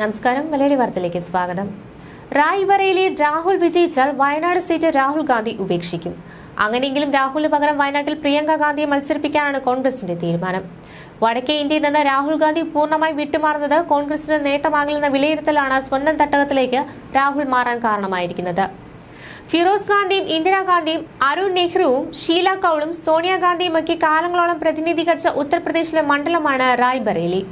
നമസ്കാരം. മലയാളി വാർത്തയിലേക്ക് സ്വാഗതം. റായ്ബറയിലെ രാഹുൽ വിജയിച്ചാൽ വയനാട് സീറ്റ് രാഹുൽ ഗാന്ധി ഉപേക്ഷിക്കും. അങ്ങനെയെങ്കിലും രാഹുലിന് പകരം വയനാട്ടിൽ പ്രിയങ്ക ഗാന്ധിയെ മത്സരിപ്പിക്കാനാണ് കോൺഗ്രസിന്റെ തീരുമാനം. വടക്കേ ഇന്ത്യയിൽ നിന്ന് രാഹുൽ ഗാന്ധി പൂർണമായി വിട്ടുമാറുന്നത് കോൺഗ്രസിന് നേട്ടമാകില്ലെന്ന വിലയിരുത്തലാണ് സ്വന്തം തട്ടകത്തിലേക്ക് രാഹുൽ മാറാൻ കാരണമായിരിക്കുന്നത്. ഫിറോസ് ഗാന്ധിയും ഇന്ദിരാഗാന്ധിയും അരുൺ നെഹ്റുവും ഷീല കൌളും സോണിയാഗാന്ധിയുമൊക്കെ കാലങ്ങളോളം പ്രതിനിധീകരിച്ച ഉത്തർപ്രദേശിലെ മണ്ഡലമാണ് റായ്ബറേലി.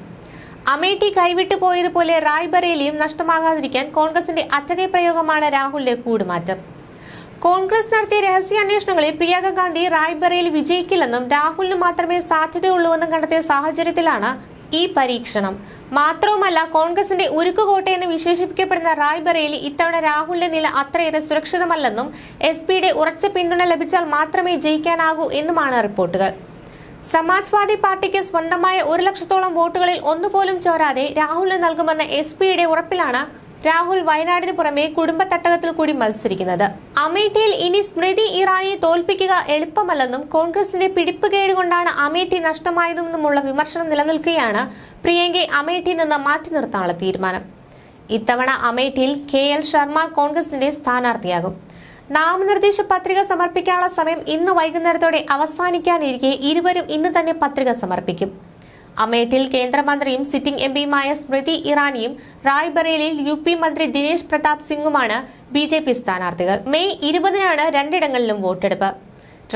അമേഠി കൈവിട്ടു പോയതുപോലെ റായ്ബറേലിയും നഷ്ടമാകാതിരിക്കാൻ കോൺഗ്രസിന്റെ അറ്റകൈ പ്രയോഗമാണ് രാഹുലിന്റെ കൂടുമാറ്റം. കോൺഗ്രസ് നടത്തിയ രഹസ്യാന്വേഷണങ്ങളിൽ പ്രിയങ്ക ഗാന്ധി റായ്ബറേലി വിജയിക്കില്ലെന്നും രാഹുലിന് മാത്രമേ സാധ്യതയുള്ളൂവെന്നും കണ്ടെത്തിയ സാഹചര്യത്തിലാണ് ഈ പരീക്ഷണം. മാത്രവുമല്ല കോൺഗ്രസിന്റെ ഉരുക്കുകോട്ട എന്ന് വിശേഷിപ്പിക്കപ്പെടുന്ന റായ്ബറേലി ഇത്തവണ രാഹുലിന്റെ നില അത്രയേറെ സുരക്ഷിതമല്ലെന്നും എസ് പിയുടെ ഉറച്ച പിന്തുണ ലഭിച്ചാൽ മാത്രമേ ജയിക്കാനാകൂ എന്നുമാണ് റിപ്പോർട്ടുകൾ. സമാജ്വാദി പാർട്ടിക്ക് സ്വന്തമായ ഒരു ലക്ഷത്തോളം വോട്ടുകളിൽ ഒന്നുപോലും ചോരാതെ രാഹുലിന് നൽകുമെന്ന എസ് പിയുടെ ഉറപ്പിലാണ് രാഹുൽ വയനാടിന് പുറമെ കുടുംബത്തട്ടകത്തിൽ കൂടി മത്സരിക്കുന്നത്. അമേഠിയിൽ ഇനി സ്മൃതി ഇറാനിയെ തോൽപ്പിക്കുക എളുപ്പമല്ലെന്നും കോൺഗ്രസിന്റെ പിടിപ്പുകേട് കൊണ്ടാണ് അമേഠി നഷ്ടമായതെന്നുമുള്ള വിമർശനം നിലനിൽക്കുകയാണ് പ്രിയങ്കയെ അമേഠിയിൽ നിന്ന് മാറ്റി നിർത്താനുള്ള തീരുമാനം. ഇത്തവണ അമേഠിയിൽ കെ എൽ ശർമ്മ കോൺഗ്രസിന്റെ സ്ഥാനാർത്ഥിയാകും. നാമനിർദ്ദേശ പത്രിക സമർപ്പിക്കാനുള്ള സമയം ഇന്ന് വൈകുന്നേരത്തോടെ അവസാനിക്കാനിരിക്കെ ഇരുവരും ഇന്ന് തന്നെ പത്രിക സമർപ്പിക്കും. അമേഠിയിൽ കേന്ദ്രമന്ത്രിയും സിറ്റിംഗ് എം പിയുമായ സ്മൃതി ഇറാനിയും റായ്ബറേലിയിൽ യു പി മന്ത്രി ദിനേശ് പ്രതാപ് സിംഗുമാണ് ബി ജെ പി സ്ഥാനാർത്ഥികൾ. മെയ് ഇരുപതിനാണ് രണ്ടിടങ്ങളിലും വോട്ടെടുപ്പ്.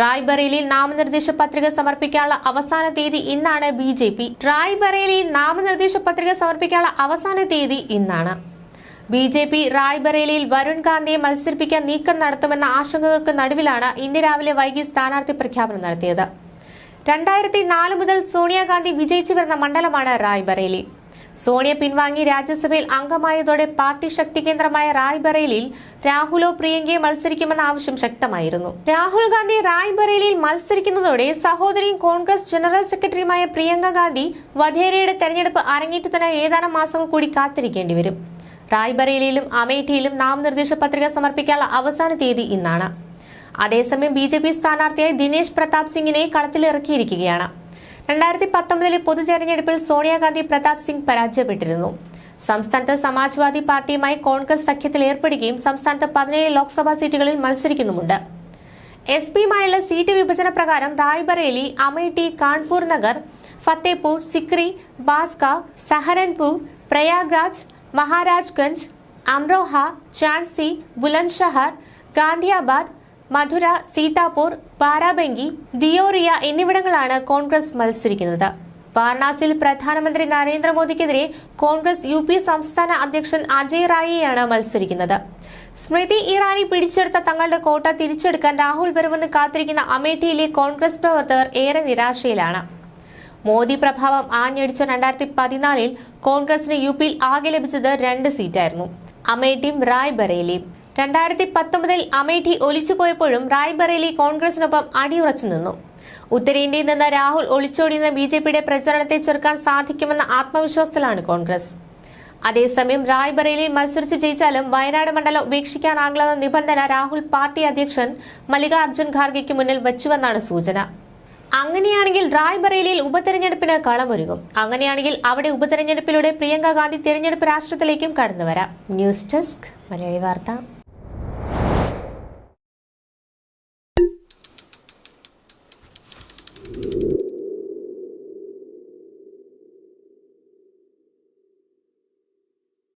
റായ്ബറേലിയിൽ നാമനിർദ്ദേശ പത്രിക സമർപ്പിക്കാനുള്ള അവസാന തീയതി ഇന്നാണ് ബി ജെ പി. റായ്ബറേലിയിൽ നാമനിർദ്ദേശ പത്രിക സമർപ്പിക്കാനുള്ള അവസാന തീയതി ഇന്നാണ്. ബി ജെ പി റായ്ബറേലിയിൽ വരുൺ ഗാന്ധിയെ മത്സരിപ്പിക്കാൻ നീക്കം നടത്തുമെന്ന ആശങ്കകൾക്ക് നടുവിലാണ് ഇന്ന് രാവിലെ വൈകി സ്ഥാനാർത്ഥി പ്രഖ്യാപനം നടത്തിയത്. രണ്ടായിരത്തി നാല് മുതൽ സോണിയാഗാന്ധി വിജയിച്ചു വരുന്ന മണ്ഡലമാണ് റായ്ബറേലി. സോണിയ പിൻവാങ്ങി രാജ്യസഭയിൽ അംഗമായതോടെ പാർട്ടി ശക്തി കേന്ദ്രമായ റായ്ബറേലിയിൽ രാഹുലോ പ്രിയങ്കയെ മത്സരിക്കുമെന്ന ആവശ്യം ശക്തമായിരുന്നു. രാഹുൽ ഗാന്ധി റായ്ബറേലിയിൽ മത്സരിക്കുന്നതോടെ സഹോദരിയും കോൺഗ്രസ് ജനറൽ സെക്രട്ടറിയുമായ പ്രിയങ്ക ഗാന്ധി വധേരയുടെ തെരഞ്ഞെടുപ്പ് അരങ്ങേറ്റത്തിന് ഏതാനും മാസങ്ങൾ കൂടി കാത്തിരിക്കേണ്ടി വരും. റായ്ബറേലിയിലും അമേഠിയിലും നാമനിർദ്ദേശ പത്രിക സമർപ്പിക്കാനുള്ള അവസാന തീയതി ഇന്നാണ്. അതേസമയം ബി ജെ പി സ്ഥാനാർത്ഥിയായി ദിനേശ് പ്രതാപ് സിംഗിനെ കളത്തിലിറക്കിയിരിക്കുകയാണ്. രണ്ടായിരത്തി പത്തൊമ്പതിലെ പൊതു തെരഞ്ഞെടുപ്പിൽ സോണിയാഗാന്ധി പ്രതാപ് സിംഗ് പരാജയപ്പെട്ടിരുന്നു. സംസ്ഥാനത്ത് സമാജ്വാദി പാർട്ടിയുമായി കോൺഗ്രസ് സഖ്യത്തിൽ ഏർപ്പെടുകയും സംസ്ഥാനത്ത് പതിനേഴ് ലോക്സഭാ സീറ്റുകളിൽ മത്സരിക്കുന്നുമുണ്ട്. എസ് പിയുമായുള്ള സീറ്റ് വിഭജന പ്രകാരം റായ്ബറേലി അമേഠി കാൺപൂർ നഗർ ഫത്തേപൂർ സിക്രി ബാസ്ക സഹരൻപൂർ പ്രയാഗ്രാജ് മഹാരാജ്ഗഞ്ച് അംറോഹ ഝാൻസി ബുലൻഷഹർ ഗാന്ധിയാബാദ് മധുര സീതാപൂർ ബാരാബങ്കി ദിയോറിയ എന്നിവിടങ്ങളാണ് കോൺഗ്രസ് മത്സരിക്കുന്നത്. വാരണാസിയിൽ പ്രധാനമന്ത്രി നരേന്ദ്രമോദിക്കെതിരെ കോൺഗ്രസ് യു പി സംസ്ഥാന അധ്യക്ഷൻ അജയ് റായിയാണ് മത്സരിക്കുന്നത്. സ്മൃതി ഇറാനി പിടിച്ചെടുത്ത തങ്ങളുടെ കോട്ട തിരിച്ചെടുക്കാൻ രാഹുൽ വരുമെന്ന് കാത്തിരിക്കുന്ന അമേഠിയിലെ കോൺഗ്രസ് പ്രവർത്തകർ ഏറെ നിരാശയിലാണ്. മോദി പ്രഭാവം ആഞ്ഞടിച്ച രണ്ടായിരത്തി പതിനാലിൽ കോൺഗ്രസിന് യു പിയിൽ ആകെ ലഭിച്ചത് രണ്ട് സീറ്റായിരുന്നു. അമേഠിയും റായ്ബറേലിയും. രണ്ടായിരത്തി പത്തൊമ്പതിൽ അമേഠി ഒലിച്ചുപോയപ്പോഴും റായ്ബറേലി കോൺഗ്രസിനൊപ്പം അടിയുറച്ചു നിന്നു. ഉത്തരേന്ത്യയിൽ നിന്ന് രാഹുൽ ഒളിച്ചോടിയുന്ന ബി ജെ പിയുടെ പ്രചരണത്തെ ചെറുക്കാൻ സാധിക്കുമെന്ന ആത്മവിശ്വാസത്തിലാണ് കോൺഗ്രസ്. അതേസമയം റായ്ബറേലിയിൽ മത്സരിച്ച് ജയിച്ചാലും വയനാട് മണ്ഡലം ഉപേക്ഷിക്കാനാകില്ലെന്ന നിബന്ധന രാഹുൽ പാർട്ടി അധ്യക്ഷൻ മല്ലികാർജുൻ ഖാർഗെക്ക് മുന്നിൽ വച്ചുവെന്നാണ് സൂചന. അങ്ങനെയാണെങ്കിൽ റായ്ബറേലിയിൽ ഉപതെരഞ്ഞെടുപ്പിന് കളമൊരുങ്ങും. അങ്ങനെയാണെങ്കിൽ അവിടെ ഉപതെരഞ്ഞെടുപ്പിലൂടെ പ്രിയങ്ക ഗാന്ധി തെരഞ്ഞെടുപ്പ് രാഷ്ട്രത്തിലേക്കും കടന്നുവരാം. News desk Malayali Vartha.